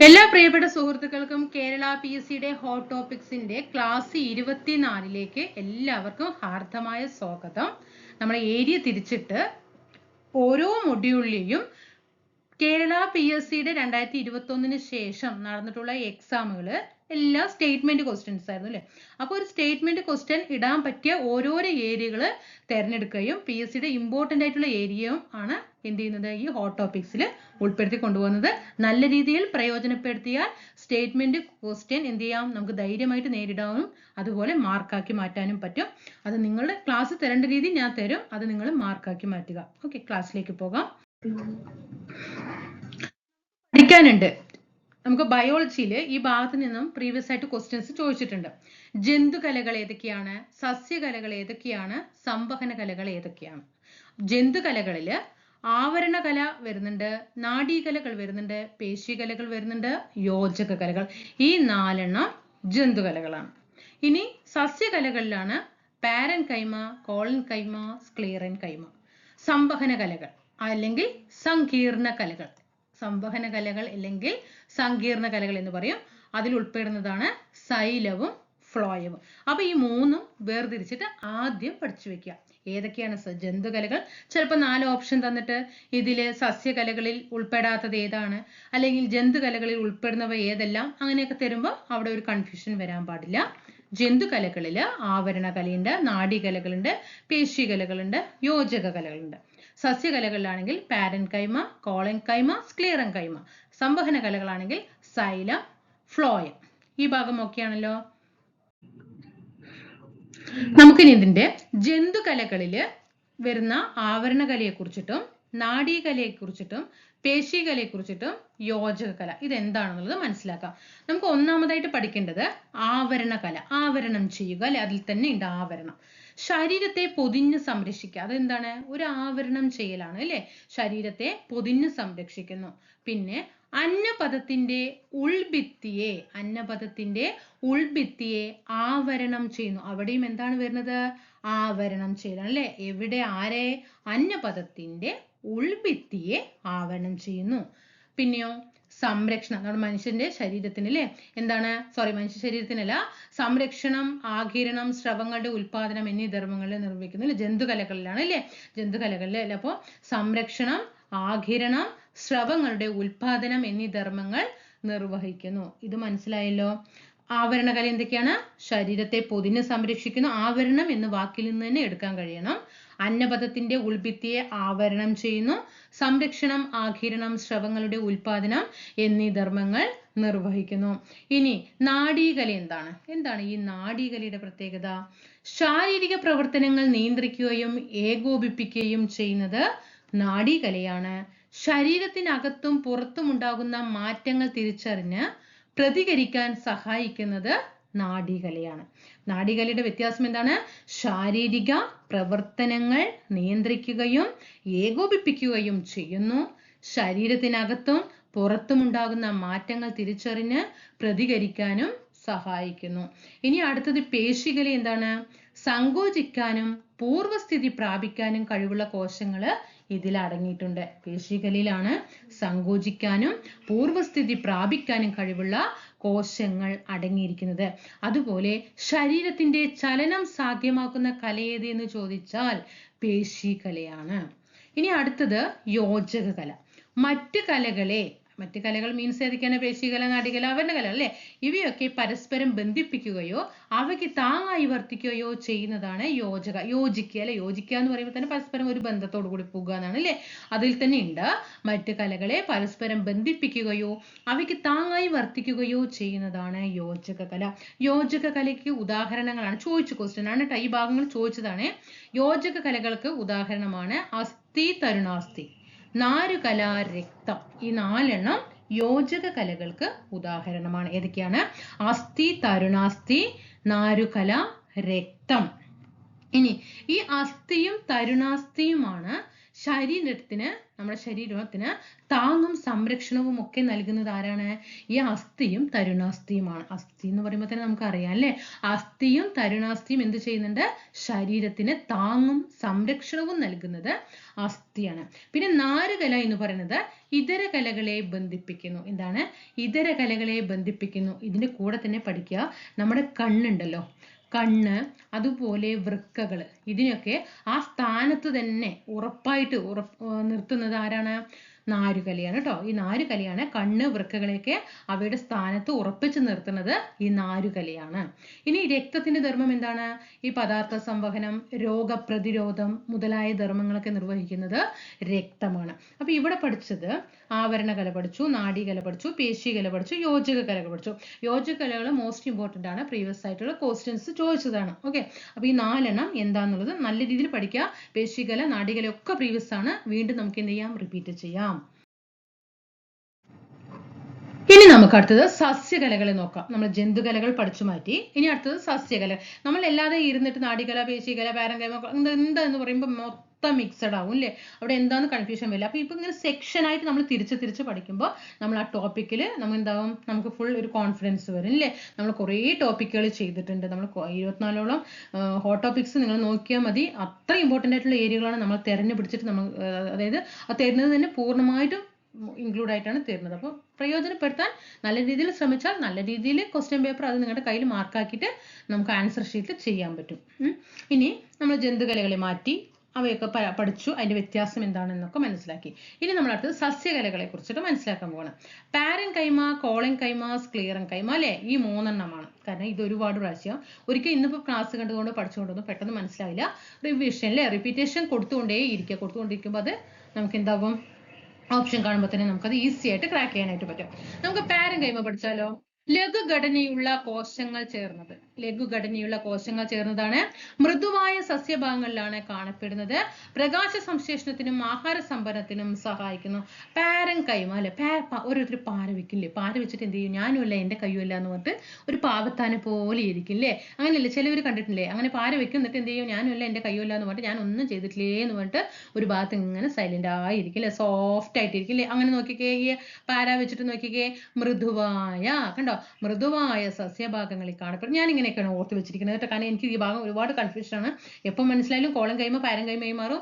എല്ലാ പ്രിയപ്പെട്ട സുഹൃത്തുക്കൾക്കും കേരള പി എസ് സിയുടെ ഹോട്ട് ടോപ്പിക്സിന്റെ ക്ലാസ് ഇരുപത്തിനാലിലേക്ക് എല്ലാവർക്കും ഹാർദമായ സ്വാഗതം. നമ്മൾ ഏരിയ തിരിച്ചിട്ട് ഓരോ മൊഡ്യൂളിലെയും കേരള പി എസ് സിയുടെ രണ്ടായിരത്തി ഇരുപത്തി ഒന്നിന് ശേഷം നടന്നിട്ടുള്ള എക്സാമുകൾ എല്ലാം സ്റ്റേറ്റ്മെന്റ് ക്വസ്റ്റ്യൻസ് ആയിരുന്നു അല്ലേ? അപ്പോൾ ഒരു സ്റ്റേറ്റ്മെന്റ് ക്വസ്റ്റ്യൻ ഇടാൻ പറ്റിയ ഓരോരോ ഏരിയകൾ തിരഞ്ഞെടുക്കുകയും പി എസ് സിയുടെ ഇമ്പോർട്ടന്റ് ആയിട്ടുള്ള ഏരിയയും ആണ് എന്ത് ചെയ്യുന്നത്? ഈ ഹോട്ട് ടോപ്പിക്സിൽ ഉൾപ്പെടുത്തി കൊണ്ടുപോകുന്നത്. നല്ല രീതിയിൽ പ്രയോജനപ്പെടുത്തിയാൽ സ്റ്റേറ്റ്മെന്റ് ക്വസ്റ്റ്യൻ എന്ത് ചെയ്യാം? നമുക്ക് ധൈര്യമായിട്ട് നേരിടാനും അതുപോലെ മാർക്കാക്കി മാറ്റാനും പറ്റും. അത് നിങ്ങളുടെ ക്ലാസ് തരേണ്ട രീതി ഞാൻ തരും. അത് നിങ്ങൾ മാർക്കാക്കി മാറ്റുക. ഓക്കെ ക്ലാസ്സിലേക്ക് പോകാം. പഠിക്കാനുണ്ട്. നമുക്ക് ബയോളജിയിൽ ഈ ഭാഗത്ത് നിന്നും പ്രീവിയസ് ആയിട്ട് ക്വസ്റ്റ്യൻസ് ചോദിച്ചിട്ടുണ്ട്. ജന്തുകലകൾ ഏതൊക്കെയാണ്? സസ്യകലകൾ ഏതൊക്കെയാണ്? സംവഹന കലകൾ ഏതൊക്കെയാണ്? ജന്തുകലകളിൽ ആവരണകല വരുന്നുണ്ട് നാഡീകലകൾ വരുന്നുണ്ട് പേശികലകൾ വരുന്നുണ്ട് യോജക കലകൾ ഈ നാലെണ്ണം ജന്തുകലകളാണ്. ഇനി സസ്യകലകളിലാണ് പാരൻ കൈമ കോളൻ കൈമ സ്ക്ലീറൻ കൈമ സംവഹന കലകൾ അല്ലെങ്കിൽ സങ്കീർണ കലകൾ സംവഹന കലകൾ അല്ലെങ്കിൽ സങ്കീർണ കലകൾ എന്ന് പറയും. അതിൽ ഉൾപ്പെടുന്നതാണ് സൈലവും ഫ്ലോയവും. അപ്പൊ ഈ മൂന്നും വേർതിരിച്ചിട്ട് ആദ്യം പഠിച്ചു വെക്കുക. ഏതൊക്കെയാണ് ജന്തുകലകൾ? ചിലപ്പോൾ നാല് ഓപ്ഷൻ തന്നിട്ട് ഇതിൽ സസ്യകലകളിൽ ഉൾപ്പെടാത്തത് ഏതാണ്? അല്ലെങ്കിൽ ജന്തുകലകളിൽ ഉൾപ്പെടുന്നവ ഏതെല്ലാം? അങ്ങനെയൊക്കെ തരുമ്പോൾ അവിടെ ഒരു കൺഫ്യൂഷൻ വരാൻ പാടില്ല. ജന്തുകലകളിൽ ആവരണ കലയുണ്ട് നാഡീകലകളുണ്ട് പേശികലകളുണ്ട് യോജക കലകളുണ്ട് സസ്യകലകളിലാണെങ്കിൽ പാരൻ കൈമ കോളൻ കൈമ കൈമ സംവഹന കലകളാണെങ്കിൽ സൈലം ഫ്ലോയം. ഈ ഭാഗം ഒക്കെയാണല്ലോ നമുക്കിനി ഇതിന്റെ ജന്തുകലകളിൽ വരുന്ന ആവരണകലയെ കുറിച്ചിട്ടും നാഡീകലയെ കുറിച്ചിട്ടും പേശികലയെ കുറിച്ചിട്ടും യോജക കല ഇതെന്താണെന്നുള്ളത് മനസ്സിലാക്കാം. നമുക്ക് ഒന്നാമതായിട്ട് പഠിക്കേണ്ടത് ആവരണ കല ആവരണം ചെയ്യുക അല്ലെ? അതിൽ തന്നെ ഉണ്ട് ആവരണം. ശരീരത്തെ പൊതിഞ്ഞ് സംരക്ഷിക്കുക. അതെന്താണ്? ഒരു ആവരണം ചെയ്യലാണ് അല്ലെ? ശരീരത്തെ പൊതിഞ്ഞ് സംരക്ഷിക്കുന്നു. പിന്നെ അന്നപദത്തിന്റെ ഉൾഭിത്തിയെ അന്നപദത്തിന്റെ ഉൾഭിത്തിയെ ആവരണം ചെയ്യുന്നു. അവിടെയും എന്താണ് വരുന്നത്? ആവരണം ചെയ്യലാണ് അല്ലെ? എവിടെ ആരെ? അന്നപദത്തിന്റെ ഉൾഭിത്തിയെ ആവരണം ചെയ്യുന്നു. പിന്നെയോ സംരക്ഷണം. നമ്മുടെ മനുഷ്യന്റെ ശരീരത്തിന് അല്ലേ എന്താണ്? സോറി മനുഷ്യ ശരീരത്തിനല്ല. സംരക്ഷണം ആകിരണം സ്രവങ്ങളുടെ ഉൽപാദനം എന്നീ ധർമ്മങ്ങളെ നിർവഹിക്കുന്നു അല്ലേ ജന്തുകലകളിലാണ് അല്ലേ ജന്തുകലകളിൽ അല്ലെ? അപ്പോൾ സംരക്ഷണം ആകിരണം സ്രവങ്ങളുടെ ഉൽപാദനം എന്നീ ധർമ്മങ്ങൾ നിർവഹിക്കുന്നു. ഇത് മനസ്സിലായല്ലോ? ആവരണകല എന്തൊക്കെയാണ്? ശരീരത്തെ പൊതിഞ്ഞ് സംരക്ഷിക്കുന്നു. ആവരണം എന്ന വാക്കിൽ നിന്ന് തന്നെ എടുക്കാൻ കഴിയണം. അന്നപദത്തിന്റെ ഉൾഭിത്തിയെ ആവരണം ചെയ്യുന്നു. സംരക്ഷണം ആകിരണം സ്രവങ്ങളുടെ ഉൽപാദനം എന്നീ ധർമ്മങ്ങൾ നിർവഹിക്കുന്നു. ഇനി നാഡീകല എന്താണ്? എന്താണ് ഈ നാഡീകലയുടെ പ്രത്യേകത? ശാരീരിക പ്രവർത്തനങ്ങൾ നിയന്ത്രിക്കുകയും ഏകോപിപ്പിക്കുകയും ചെയ്യുന്നത് നാഡീകലയാണ്. ശരീരത്തിനകത്തും പുറത്തും ഉണ്ടാകുന്ന മാറ്റങ്ങൾ തിരിച്ചറിഞ്ഞ് പ്രതികരിക്കാൻ സഹായിക്കുന്നത് നാഡീകലയാണ്. നാഡികലയുടെ വ്യത്യാസം എന്താണ്? ശാരീരിക പ്രവർത്തനങ്ങൾ നിയന്ത്രിക്കുകയും ഏകോപിപ്പിക്കുകയും ചെയ്യുന്നു. ശരീരത്തിനകത്തും പുറത്തുമുണ്ടാകുന്ന മാറ്റങ്ങൾ തിരിച്ചറിഞ്ഞ് പ്രതികരിക്കാനും സഹായിക്കുന്നു. ഇനി അടുത്തത് പേശികല എന്താണ്? സങ്കോചിക്കാനും പൂർവസ്ഥിതി പ്രാപിക്കാനും കഴിവുള്ള കോശങ്ങൾ ഇതിൽ അടങ്ങിയിട്ടുണ്ട് പേശികളിലാണ് സങ്കോചിക്കാനും പൂർവസ്ഥിതി പ്രാപിക്കാനും കഴിവുള്ള കോശങ്ങൾ അടങ്ങിയിരിക്കുന്നത്. അതുപോലെ ശരീരത്തിന്റെ ചലനം സാധ്യമാക്കുന്ന കല ഏത് എന്ന് ചോദിച്ചാൽ പേശികലയാണ്. ഇനി അടുത്തത് യോജക കല മറ്റ് കലകളെ മറ്റ് കലകൾ മീൻസ് ഏതൊക്കെയാണ്? പേശികല നാടികല അവരുടെ കല അല്ലേ? ഇവയൊക്കെ പരസ്പരം ബന്ധിപ്പിക്കുകയോ അവയ്ക്ക് താങ്ങായി വർത്തിക്കുകയോ ചെയ്യുന്നതാണ് യോജക. യോജിക്കുക അല്ലെ? യോജിക്കുക എന്ന് പറയുമ്പോൾ തന്നെ പരസ്പരം ഒരു ബന്ധത്തോടു കൂടി പോകുക എന്നാണ് അല്ലേ? അതിൽ തന്നെ ഉണ്ട് മറ്റ് കലകളെ പരസ്പരം ബന്ധിപ്പിക്കുകയോ അവയ്ക്ക് താങ്ങായി വർത്തിക്കുകയോ ചെയ്യുന്നതാണ് യോജക കല. യോജക കലയ്ക്ക് ഉദാഹരണങ്ങളാണ്. ചോദിച്ച ക്വസ്റ്റ്യൻ ആണ് കേട്ടോ. ഈ ഭാഗങ്ങൾ ചോദിച്ചതാണ്. യോജക കലകൾക്ക് ഉദാഹരണമാണ് അസ്ഥി തരുണാസ്ഥി. നാരുകല രക്തം ഈ നാലെണ്ണം യോജക കലകൾക്ക് ഉദാഹരണമാണ്. ഏതൊക്കെയാണ്? അസ്ഥി തരുണാസ്ഥി നാരുകല രക്തം ഇനി ഈ അസ്ഥിയും തരുണാസ്ഥിയുമാണ് ശരീരത്തിന് നമ്മുടെ ശരീരത്തിന് താങ്ങും സംരക്ഷണവും ഒക്കെ നൽകുന്നത് ആരാണ്? ഈ അസ്ഥിയും തരുണാസ്ഥിയുമാണ്. അസ്ഥി എന്ന് പറയുമ്പോൾ തന്നെ നമുക്കറിയാം അല്ലേ? അസ്ഥിയും തരുണാസ്ഥിയും എന്ത് ചെയ്യുന്നുണ്ട്? ശരീരത്തിന് താങ്ങും സംരക്ഷണവും നൽകുന്നത് അസ്ഥിയാണ്. പിന്നെ നാരുകല എന്ന് പറയുന്നത് ഇതര കലകളെ ബന്ധിപ്പിക്കുന്നു. എന്താണ്? ഇതര കലകളെ ബന്ധിപ്പിക്കുന്നു. ഇതിന്റെ കൂടെ തന്നെ പഠിക്കുക. നമ്മുടെ കണ്ണുണ്ടല്ലോ. കണ്ണ് അതുപോലെ വൃക്കകൾ ഇതിനൊക്കെ ആ സ്ഥാനത്ത് തന്നെ ഉറപ്പായിട്ട് ഉറപ്പ് നിർത്തുന്നത് ആരാണ്? നാരുകലയാണ് കേട്ടോ ഈ നാരുകലിയാണ് കണ്ണ് വൃക്കകളെയൊക്കെ അവയുടെ സ്ഥാനത്ത് ഉറപ്പിച്ചു നിർത്തുന്നത് ഈ നാരുകലിയാണ്. ഇനി രക്തത്തിന്റെ ധർമ്മം എന്താണ്? ഈ പദാർത്ഥ സംവഹനം രോഗപ്രതിരോധം മുതലായ ധർമ്മങ്ങളൊക്കെ നിർവഹിക്കുന്നത് രക്തമാണ്. അപ്പൊ ഇവിടെ പഠിച്ചത് ആവരണകല പഠിച്ചു നാഡീകല പഠിച്ചു പേശികല പഠിച്ചു യോജക കലകൾ പഠിച്ചു. യോജക കലകൾ മോസ്റ്റ് ഇമ്പോർട്ടന്റ് ആണ്. പ്രീവിയസ് ആയിട്ടുള്ള ക്വസ്റ്റ്യൻസ് ചോദിച്ചതാണ്. ഓക്കെ അപ്പൊ ഈ നാലെണ്ണം എന്താന്നുള്ളത് നല്ല രീതിയിൽ പഠിക്കുക. പേശികല നാടികല ഒക്കെ പ്രീവിയസ് ആണ്. വീണ്ടും നമുക്ക് എന്ത് ചെയ്യാം? റിപ്പീറ്റ് ചെയ്യാം. ഇനി നമുക്ക് അടുത്തത് സസ്യകലകളെ നോക്കാം. നമ്മൾ ജന്തുകലകൾ പഠിച്ചു മാറ്റി. ഇനി അടുത്തത് സസ്യകല. നമ്മൾ എല്ലാതെ ഇരുന്നിട്ട് നാടികല പേശികല പാരങ്കല എന്താ എന്ന് പറയുമ്പോൾ മൊത്തം മിക്സഡ് ആവും അല്ലേ അവിടെ എന്താന്ന് കൺഫ്യൂഷൻ വരില്ല. അപ്പൊ ഇപ്പൊ ഇങ്ങനെ സെക്ഷൻ ആയിട്ട് നമ്മൾ തിരിച്ച് തിരിച്ച് പഠിക്കുമ്പോൾ നമ്മൾ ആ ടോപ്പിക്കിൽ നമ്മൾ എന്താവും? നമുക്ക് ഫുൾ ഒരു കോൺഫിഡൻസ് വരും അല്ലേ നമ്മൾ കുറേ ടോപ്പിക്കുകൾ ചെയ്തിട്ടുണ്ട്. നമ്മൾ ഇരുപത്തിനാലോളം ഹോട്ട് ടോപ്പിക്സ് നിങ്ങൾ നോക്കിയാൽ മതി. അത്ര ഇമ്പോർട്ടന്റ് ആയിട്ടുള്ള ഏരിയകളാണ് നമ്മൾ തെരഞ്ഞു പിടിച്ചിട്ട് നമ്മൾ അതായത് ആ തരുന്നത് തന്നെ പൂർണമായിട്ടും ഇൻക്ലൂഡ് ആയിട്ടാണ് തരുന്നത്. അപ്പോൾ പ്രയോജനപ്പെടുത്താൻ നല്ല രീതിയിൽ ശ്രമിച്ചാൽ നല്ല രീതിയിൽ ക്വസ്റ്റ്യൻ പേപ്പർ അത് നിങ്ങളുടെ കയ്യിൽ മാർക്കാക്കിയിട്ട് നമുക്ക് ആൻസർ ഷീറ്റിൽ ചെയ്യാൻ പറ്റും. ഇനി നമ്മൾ ജന്തുകലകളെ മാറ്റി അവയൊക്കെ പഠിച്ചു. അതിന്റെ വ്യത്യാസം എന്താണെന്നൊക്കെ മനസ്സിലാക്കി. ഇനി നമ്മൾ അടുത്തത് സസ്യകലകളെ കുറിച്ചിട്ട് മനസ്സിലാക്കാൻ പോകണം പാരൻ കൈമ കോളൻ കൈമ സ്ക്ലിയറൻ കൈമ അല്ലേ? ഈ മൂന്നെണ്ണമാണ്. കാരണം ഇത് ഒരുപാട് പ്രാവശ്യം ഒരിക്കൽ ഇന്നിപ്പോൾ ക്ലാസ് കണ്ടുകൊണ്ട് പഠിച്ചുകൊണ്ടൊന്നും പെട്ടെന്ന് മനസ്സിലാവില്ല. റിവിഷൻ അല്ലേ റിപ്പീറ്റേഷൻ കൊടുത്തുകൊണ്ടേ ഇരിക്കുക കൊടുത്തുകൊണ്ടിരിക്കുമ്പോൾ അത് നമുക്ക് എന്താകും ഓപ്ഷൻ കാണുമ്പോൾ തന്നെ നമുക്കത് ഈസി ആയിട്ട് ക്രാക്ക് ചെയ്യാനായിട്ട് പറ്റും. നമുക്ക് പാരം കൈമ പഠിച്ചാലോ? ലഘുഘടനയുള്ള കോശങ്ങൾ ചേർന്നത്. ലഘുഘടനയുള്ള കോശങ്ങൾ ചേർന്നതാണ്. മൃദുവായ സസ്യഭാഗങ്ങളിലാണ് കാണപ്പെടുന്നത്. പ്രകാശ സംശ്ലേഷണത്തിനും ആഹാര സംഭരണത്തിനും സഹായിക്കുന്നു. പാരം കൈമ അല്ലെ? ഓരോരുത്തർ പാര വെക്കില്ലേ? പാര വെച്ചിട്ട് എന്ത് ചെയ്യും? ഞാനുമല്ല എന്റെ കയ്യുമല്ല എന്ന് പറഞ്ഞിട്ട് ഒരു പാവത്താനെ പോലെ ഇരിക്കില്ലേ അങ്ങനെയല്ലേ ചിലവർ കണ്ടിട്ടില്ലേ? അങ്ങനെ പാര വെക്കും എന്നിട്ട് എന്ത് ചെയ്യും? ഞാനുമല്ല എന്റെ കയ്യുമല്ല എന്ന് പറഞ്ഞിട്ട് ഞാൻ ഒന്നും ചെയ്തിട്ടില്ലേ എന്ന് പറഞ്ഞിട്ട് ഒരു ഭാഗത്ത് ഇങ്ങനെ സൈലന്റ് ആയിരിക്കില്ലേ സോഫ്റ്റ് ആയിട്ടിരിക്കില്ലേ അങ്ങനെ നോക്കിക്കേ പാര വെച്ചിട്ട് നോക്കിക്കേ. മൃദുവായ കണ്ടോ? മൃദുവായ സസ്യഭാഗങ്ങളിൽ കാണപ്പെടും. ഞാൻ ഇങ്ങനെയൊക്കെയാണ് ഓർത്ത് വെച്ചിരിക്കുന്നത് കേട്ടോ. കാരണം എനിക്ക് ഈ ഭാഗം ഒരുപാട് കൺഫ്യൂഷൻ ആണ്. എപ്പം മനസ്സിലായാലും കോളം കൈമ പാരം കൈമയായി മാറും.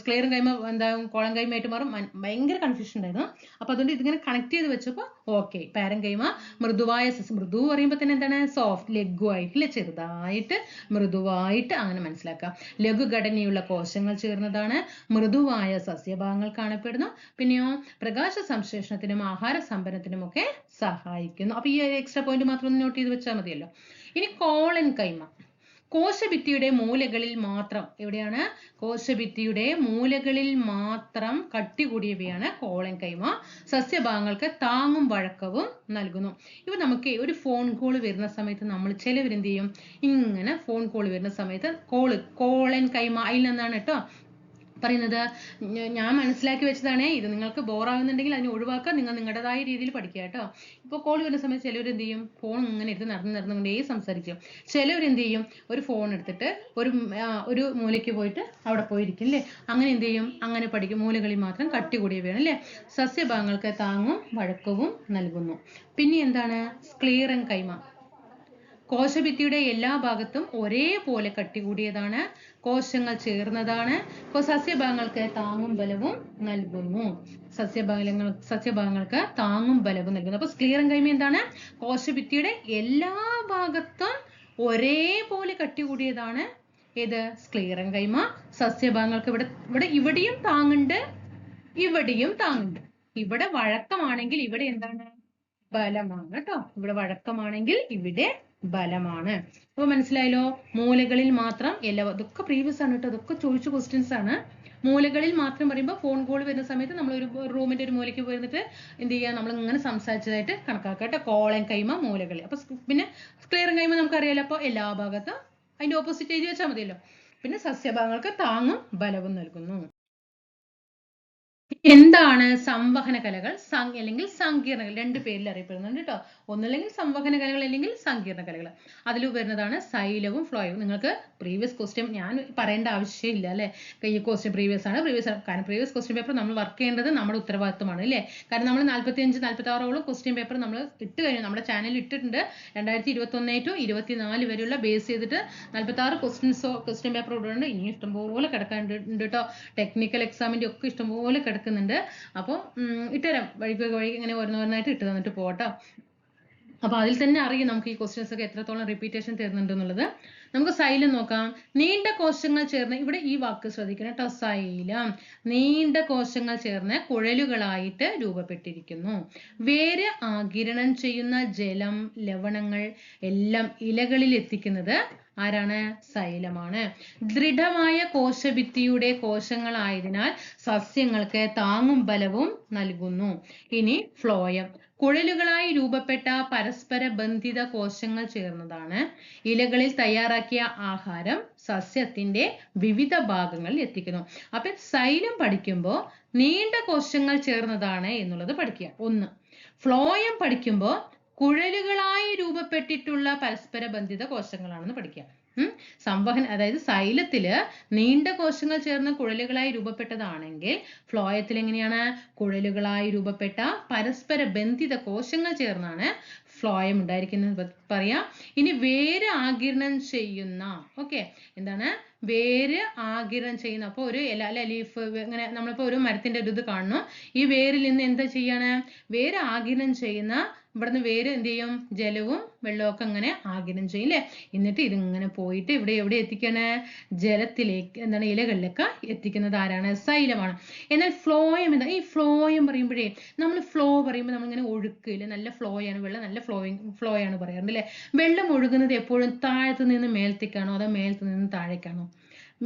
സ്ക്ലെയറും കൈമ എന്താ കോളം കൈമയായിട്ട് മാറും. ഭയങ്കര കൺഫ്യൂഷൻ ഉണ്ടായിരുന്നു. അപ്പോൾ അതുകൊണ്ട് ഇതിങ്ങനെ കണക്ട് ചെയ്ത് വെച്ചപ്പോൾ ഓക്കെ പാരം കൈമ മൃദുവായ സസ് മൃദു പറയുമ്പോൾ തന്നെ എന്താണ്? സോഫ്റ്റ് ലഘു ആയിട്ടില്ല ചെറുതായിട്ട് മൃദുവായിട്ട് അങ്ങനെ മനസ്സിലാക്കാം ലഘുഘടനയുള്ള കോശങ്ങൾ ചേർന്നതാണ് മൃദുവായ സസ്യഭാഗങ്ങൾ കാണപ്പെടുന്നു. പിന്നെയോ പ്രകാശ സംശ്ലേഷണത്തിനും ആഹാര സംഭരണത്തിനും ഒക്കെ സഹായിക്കുന്നു. അപ്പൊ ഈ ഒരു എക്സ്ട്രാ പോയിന്റ് മാത്രം നോട്ട് ചെയ്ത് വെച്ചാൽ മതിയല്ലോ. ഇനി കോളൻ കൈമ. കോശഭിത്തിയുടെ മൂലകളിൽ മാത്രം എവിടെയാണ്? കോശഭിത്തിയുടെ മൂലകളിൽ മാത്രം കട്ടി കൂടിയവയാണ് കോളൻ കൈമ. സസ്യഭാഗങ്ങൾക്ക് താങ്ങും വഴക്കവും നൽകുന്നു. ഇപ്പൊ നമുക്ക് ഒരു ഫോൺ കോൾ വരുന്ന സമയത്ത് നമ്മൾ ചിലവരെന്ത് ചെയ്യും? ഇങ്ങനെ ഫോൺ കോൾ വരുന്ന സമയത്ത് കോൾ കോളൻ കൈമ അതിൽ നിന്നാണ് കേട്ടോ. പറയുന്നത് ഞാൻ മനസ്സിലാക്കി വെച്ചതാണേ ഇത് നിങ്ങൾക്ക് ബോറാകുന്നുണ്ടെങ്കിൽ അതിനെ ഒഴിവാക്കാൻ നിങ്ങൾ നിങ്ങളുടേതായ രീതിയിൽ പഠിക്കുക കേട്ടോ. ഇപ്പോൾ കോൾ വരുന്ന സമയത്ത് ചിലവർ എന്ത് ചെയ്യും? ഫോൺ ഇങ്ങനെ എടുത്ത് നടന്ന് നടന്നുകൊണ്ടേ സംസാരിക്കും. ചിലവർ എന്ത് ചെയ്യും? ഒരു ഫോൺ എടുത്തിട്ട് ഒരു ഒരു മൂലയ്ക്ക് പോയിട്ട് അവിടെ പോയിരിക്കും അല്ലേ അങ്ങനെ എന്ത് ചെയ്യും? അങ്ങനെ പഠിക്കും. മൂലകളിൽ മാത്രം കട്ടി വേണം അല്ലേ സസ്യഭാഗങ്ങൾക്ക് താങ്ങും വഴക്കവും നൽകുന്നു. പിന്നെ എന്താണ്? സ്ക്ലീറൻ കൈമ കോശഭിത്തിയുടെ എല്ലാ ഭാഗത്തും ഒരേപോലെ കട്ടി കൂടിയതാണ് കോശങ്ങൾ ചേർന്നതാണ്. അപ്പോൾ സസ്യഭാഗങ്ങൾക്ക് താങ്ങും ബലവും നൽകുന്നു. സസ്യഭാഗങ്ങൾ സസ്യഭാഗങ്ങൾക്ക് താങ്ങും ബലവും നൽകുന്നു. അപ്പോൾ സ്ക്ലീറം കൈമ എന്താണ്? കോശഭിത്തിയുടെ എല്ലാ ഭാഗത്തും ഒരേപോലെ കട്ടി കൂടിയതാണ് ഏത് സ്ക്ലീറം കൈമ സസ്യഭാഗങ്ങൾക്ക് ഇവിടെ ഇവിടെ ഇവിടെയും താങ്ങുണ്ട് ഇവിടെയും താങ്ങുണ്ട്. ഇവിടെ വഴക്കമാണെങ്കിൽ ഇവിടെ എന്താണ്? ബലമാണ് കേട്ടോ. ഇവിടെ വഴക്കമാണെങ്കിൽ ഇവിടെ ബലമാണ്. അപ്പൊ മനസ്സിലായല്ലോ? മൂലകളിൽ മാത്രം എല്ലാ ഇതൊക്കെ പ്രീവിയസ് ആണ് കേട്ടോ അതൊക്കെ ചോദിച്ച ക്വസ്റ്റ്യൻസ് ആണ്. മൂലകളിൽ മാത്രം പറയുമ്പോൾ ഫോൺ കോൾ വരുന്ന സമയത്ത് നമ്മൾ ഒരു റൂമിന്റെ ഒരു മൂലയ്ക്ക് പോയിരുന്നിട്ട് എന്ത് ചെയ്യുക നമ്മൾ ഇങ്ങനെ സംസാരിച്ചതായിട്ട് കണക്കാക്കുക കേട്ടോ കോളൻ കൈമ മൂലകളിൽ അപ്പൊ പിന്നെ ക്ലിയറും കൈമ നമുക്കറിയാലോ. അപ്പോൾ എല്ലാ ഭാഗത്തും അതിന്റെ ഓപ്പോസിറ്റ് എഴുതി വെച്ചാൽ മതിയല്ലോ. പിന്നെ സസ്യഭാഗങ്ങൾക്ക് താങ്ങും ബലവും നൽകുന്നു. എന്താണ് സംവഹന കലകൾ അല്ലെങ്കിൽ സങ്കീർണകൾ രണ്ട് പേരിൽ അറിയപ്പെടുന്നുണ്ട് കേട്ടോ ഒന്നല്ലെങ്കിൽ സംവഹന കലകൾ അല്ലെങ്കിൽ സങ്കീർണ കലകൾ. അതിൽ വരുന്നതാണ് സൈലവും ഫ്ലോയും. നിങ്ങൾക്ക് പ്രീവിയസ് ക്വസ്റ്റ്യൻ ഞാൻ പറയേണ്ട ആവശ്യമില്ല അല്ലേ? ഈ ക്വസ്റ്റ്യൻ പ്രീവിയസ് ആണ്. പ്രീവിയസ് കാരണം പ്രീവിയസ് ക്വസ്റ്റ്യൻ പേപ്പർ നമ്മൾ വർക്ക് ചെയ്യേണ്ടത് നമ്മുടെ ഉത്തരവാദിത്തമാണ് അല്ലേ? കാരണം നമ്മൾ നാൽപ്പത്തി അഞ്ച് നാൽപ്പത്തി ആറോളം ക്വസ്റ്റ്യൻ പേപ്പർ നമ്മൾ ഇട്ട് കഴിഞ്ഞു. നമ്മുടെ ചാനലിൽ ഇട്ടിട്ടുണ്ട്. രണ്ടായിരത്തി ഇരുപത്തി ഒന്ന് ടു ഇരുപത്തിനാല് വരെയുള്ള ബേസ് ചെയ്തിട്ട് നാൽപ്പത്തി ആറ് ക്വസ്റ്റ്യൻസോ ക്വസ്റ്റ്യൻ പേപ്പർ ഇടുന്നുണ്ട്. ഇനി ഇഷ്ടംപോലെ കിടക്കാനുണ്ട് കേട്ടോ ടെക്നിക്കൽ എക്സാമിന്റെ ഒക്കെ ഇഷ്ടംപോലെ കിടക്കുന്നുണ്ട്. അപ്പോൾ ഇട്ടുതരാം. വഴിക്ക് വഴി ഇങ്ങനെ ഓരോന്നോരോന്നായിട്ട് ഇട്ട് തന്നിട്ട് പോകട്ടോ അപ്പൊ അതിൽ തന്നെ അറിയാം നമുക്ക് ഈ ക്വസ്റ്റ്യൻസ് ഒക്കെ എത്രത്തോളം റിപ്പീറ്റേഷൻ തരുന്നുണ്ട് എന്നുള്ളത്. നമുക്ക് സൈലം നോക്കാം. നീണ്ട കോശങ്ങൾ ചേർന്ന് ഇവിടെ ഈ വാക്ക് ശ്രദ്ധിക്കണം കേട്ടോ സൈലം നീണ്ട കോശങ്ങൾ ചേർന്ന് കുഴലുകളായിട്ട് രൂപപ്പെട്ടിരിക്കുന്നു. വേര് ആഗിരണം ചെയ്യുന്ന ജലം ലവണങ്ങൾ എല്ലാം ഇലകളിൽ എത്തിക്കുന്നത് ആരാണ്? സൈലമാണ് ദൃഢമായ കോശഭിത്തിയുടെ കോശങ്ങളായതിനാൽ സസ്യങ്ങൾക്ക് താങ്ങും ബലവും നൽകുന്നു. ഇനി ഫ്ലോയം. കുഴലുകളായി രൂപപ്പെട്ട പരസ്പര ബന്ധിത കോശങ്ങൾ ചേർന്നതാണ്. ഇലകളിൽ തയ്യാറാക്കിയ ആഹാരം സസ്യത്തിന്റെ വിവിധ ഭാഗങ്ങളിൽ എത്തിക്കുന്നു. അപ്പൊ സൈലം പഠിക്കുമ്പോൾ നീണ്ട കോശങ്ങൾ ചേർന്നതാണ് എന്നുള്ളത് പഠിക്കുക. ഒന്ന്. ഫ്ലോയം പഠിക്കുമ്പോൾ കുഴലുകളായി രൂപപ്പെട്ടിട്ടുള്ള പരസ്പര ബന്ധിത കോശങ്ങളാണെന്ന് പഠിക്കുക ഉം. സംവഹന അതായത് സൈലത്തിൽ നീണ്ട കോശങ്ങൾ ചേർന്ന് കുഴലുകളായി രൂപപ്പെട്ടതാണെങ്കിൽ ഫ്ലോയത്തിൽ എങ്ങനെയാണ്? കുഴലുകളായി രൂപപ്പെട്ട പരസ്പര ബന്ധിത കോശങ്ങൾ ചേർന്നാണ് ഫ്ലോയം ഉണ്ടായിരിക്കുന്നത്. പറയാം. ഇനി വേര് ആകിരണം ചെയ്യുന്ന ഓക്കെ. എന്താണ്? വേര് ആകിരണം ചെയ്യുന്ന. അപ്പോൾ ഒരു ഇല അല്ലെ ലീഫ് ഇങ്ങനെ നമ്മളിപ്പോൾ ഒരു മരത്തിന്റെ ഒരു ഇത് കാണുന്നു. ഈ വേരിൽ നിന്ന് എന്താ ചെയ്യാണ്? വേര് ആകിരണം ചെയ്യുന്ന ഇവിടുന്ന് വേര് എന്ത് ചെയ്യും? ജലവും വെള്ളവും ഒക്കെ അങ്ങനെ ആഗിരണം ചെയ്യും അല്ലേ എന്നിട്ട് ഇതിങ്ങനെ പോയിട്ട് ഇവിടെ എവിടെ എത്തിക്കാണ്? ജലത്തിലേക്ക് എന്താണ് ഇലകളിലൊക്കെ എത്തിക്കുന്നത് ആരാണ്? സൈലമാണ്. എന്നാൽ ഫ്ലോയം എന്താ? ഈ ഫ്ലോയം പറയുമ്പോഴേ നമ്മൾ ഫ്ലോ പറയുമ്പോൾ നമ്മളിങ്ങനെ ഒഴുക്ക് ഇല്ലേ നല്ല ഫ്ലോയാണ് വെള്ളം നല്ല ഫ്ലോയിങ് ഫ്ലോയാണ് പറയാറുണ്ട് അല്ലേ വെള്ളം ഒഴുകുന്നത് എപ്പോഴും താഴത്ത് നിന്ന് മേലത്തേക്കാണോ അതോ മേലത്ത് നിന്ന് താഴേക്കാണോ?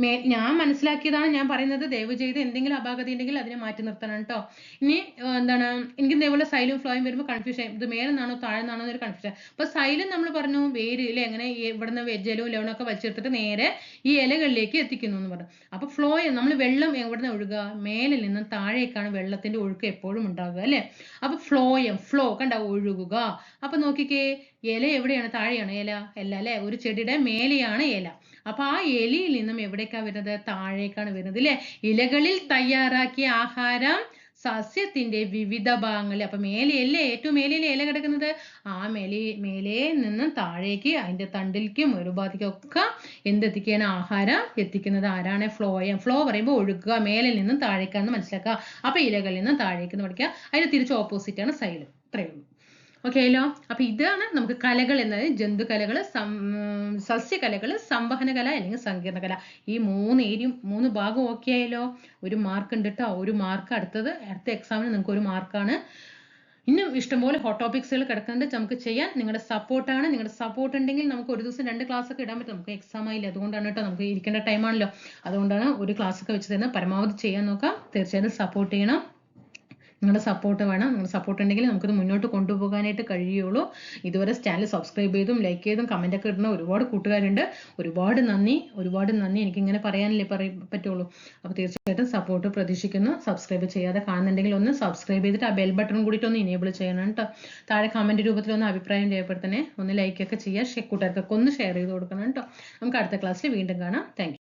മേ ഞാൻ മനസ്സിലാക്കിയതാണ് ഞാൻ പറയുന്നത്. ദയവ് ചെയ്ത് എന്തെങ്കിലും അപാകത ഉണ്ടെങ്കിൽ അതിനെ മാറ്റി നിർത്തണം കേട്ടോ. ഇനി എന്താണ് എനിക്ക് ഇതേപോലെ സൈലും ഫ്ലോയും വരുമ്പോൾ കൺഫ്യൂഷൻ ഇത് മേലെന്നാണോ താഴെന്നാണോ എന്നൊരു കൺഫ്യൂഷൻ അപ്പൊ സൈലും നമ്മൾ പറഞ്ഞു വേര് ഇല്ലേ എങ്ങനെ ഇവിടുന്ന് വെജലും ലവണവും ഒക്കെ വലിച്ചെടുത്തിട്ട് നേരെ ഈ ഇലകളിലേക്ക് എത്തിക്കുന്നു എന്ന് പറഞ്ഞു. അപ്പൊ ഫ്ലോ നമ്മൾ വെള്ളം എവിടുന്ന് ഒഴുകുക മേലിൽ നിന്ന് താഴേക്കാണ് വെള്ളത്തിന്റെ ഒഴുക്ക് എപ്പോഴും ഉണ്ടാകുക അല്ലെ? അപ്പൊ ഫ്ലോയം ഫ്ലോ കണ്ട ഒഴുകുക. അപ്പൊ നോക്കിക്കേ ഇല എവിടെയാണ്? താഴെയാണ് ഇല. അല്ല അല്ലെ? ഒരു ചെടിയുടെ മേലെയാണ് ഇല. അപ്പൊ ആ എലിയിൽ നിന്നും എവിടേക്കാ വരുന്നത്? താഴേക്കാണ് വരുന്നത് അല്ലെ ഇലകളിൽ തയ്യാറാക്കിയ ആഹാരം സസ്യത്തിന്റെ വിവിധ ഭാഗങ്ങളിൽ. അപ്പൊ മേലെയല്ലേ ഏറ്റവും മേലെയല്ലേ ഇല കിടക്കുന്നത്? ആ മേലെ മേലെ നിന്നും താഴേക്ക് അതിന്റെ തണ്ടിലേക്കും ഒരുപാധിക്കും ഒക്കെ എന്തെത്തിക്കുകയാണ് ആഹാരം എത്തിക്കുന്നത്. ആരാണ്? ഫ്ലോ ഫ്ലോ പറയുമ്പോൾ ഒഴുകുക മേലിൽ നിന്നും താഴേക്കാന്ന് മനസ്സിലാക്കുക. അപ്പൊ ഇലകളിൽ നിന്നും താഴേക്ക് എന്ന് പഠിക്കുക. അതിന് തിരിച്ച് ഓപ്പോസിറ്റ് ആണ് സൈലം ഇത്രയേ ഓക്കെ ആയല്ലോ അപ്പൊ ഇതാണ് നമുക്ക് കലകൾ എന്നത്. ജന്തുകലകൾ സസ്യകലകൾ സംവഹന കല അല്ലെങ്കിൽ സങ്കീർണ കല ഈ മൂന്ന് ഏരിയും മൂന്ന് ഭാഗം ഓക്കെ ആയല്ലോ? ഒരു മാർക്ക് ഉണ്ട് കേട്ടോ ഒരു മാർക്ക് അടുത്തത്. അടുത്ത എക്സാമിന് നിങ്ങൾക്ക് ഒരു മാർക്കാണ് ഇന്നും ഇഷ്ടംപോലെ ഹോട്ട് ടോപ്പിക്സുകൾ കിടക്കുന്നുണ്ട്. നമുക്ക് ചെയ്യാൻ നിങ്ങളുടെ സപ്പോർട്ടാണ് നിങ്ങളുടെ സപ്പോർട്ട് ഉണ്ടെങ്കിൽ നമുക്ക് ഒരു ദിവസം രണ്ട് ക്ലാസ് ഒക്കെ ഇടാൻ പറ്റും. നമുക്ക് എക്സാം ആയില്ല? അതുകൊണ്ടാണ് കേട്ടോ നമുക്ക് ഇരിക്കേണ്ട ടൈമാണല്ലോ അതുകൊണ്ടാണ് ഒരു ക്ലാസ് ഒക്കെ വെച്ച് തരുന്നത് പരമാവധി ചെയ്യാൻ നോക്കാം. തീർച്ചയായിട്ടും സപ്പോർട്ട് ചെയ്യണം. നിങ്ങളുടെ സപ്പോർട്ട് വേണം. നിങ്ങളുടെ സപ്പോർട്ട് ഉണ്ടെങ്കിൽ നമുക്കിത് മുന്നോട്ട് കൊണ്ടുപോകാനായിട്ട് കഴിയുള്ളൂ. ഇതുവരെ ചാനൽ സബ്സ്ക്രൈബ് ചെയ്തും ലൈക്ക് ചെയ്തും കമന്റ് ഒക്കെ ഇടുന്ന ഒരുപാട് കൂട്ടുകാരുണ്ട്. ഒരുപാട് നന്ദി. ഒരുപാട് നന്ദി. എനിക്കിങ്ങനെ പറയാനല്ലേ പറയ പറ്റുള്ളൂ. അപ്പോൾ തീർച്ചയായിട്ടും സപ്പോർട്ട് പ്രതീക്ഷിക്കുന്നു. സബ്സ്ക്രൈബ് ചെയ്യാതെ കാണുന്നുണ്ടെങ്കിൽ ഒന്ന് സബ്സ്ക്രൈബ് ചെയ്തിട്ട് ആ ബെൽ ബട്ടൺ കൂടിയിട്ട് ഒന്ന് ഇനേബിൾ ചെയ്യണം കേട്ടോ. താഴെ കമന്റ് രൂപത്തിൽ ഒന്ന് അഭിപ്രായം രേഖപ്പെടുത്തണേ. ഒന്ന് ലൈക്ക് ഒക്കെ ചെയ്യുക കൂട്ടുകാർക്കൊക്കെ ഒന്ന് ഷെയർ ചെയ്ത് കൊടുക്കണം കേട്ടോ. നമുക്ക് അടുത്ത ക്ലാസ്സിൽ വീണ്ടും കാണാം. താങ്ക്